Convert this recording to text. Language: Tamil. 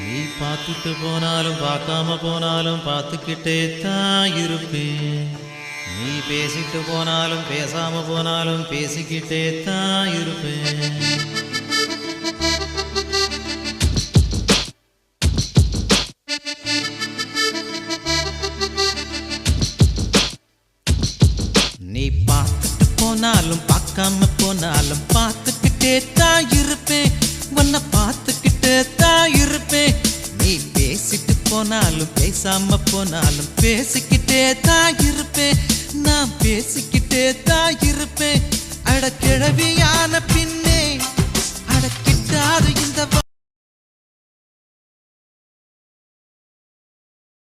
நீ பார்த்துட்டு போனாலும் பார்க்காம போனாலும் பார்த்துக்கிட்டே தான் இருப்பேன் நீ பேசிட்டு போனாலும் பேசாம போனாலும் பேசிக்கிட்டே தான் இருப்பேன் நீ பார்த்துட்டு போனாலும் பார்க்காம போனாலும் பார்த்துக்கிட்டே தான் இருப்பேன். உன்னை பார்த்துக்கிட்டே தான் இருப்பேன். நீ பேசிட்டு போனாலும் பேசாம போனாலும் பேசிக்கிட்டே தான் இருப்பேன். நான் பேசிக்கிட்டே தான் இருப்பேன். அட கிழவிய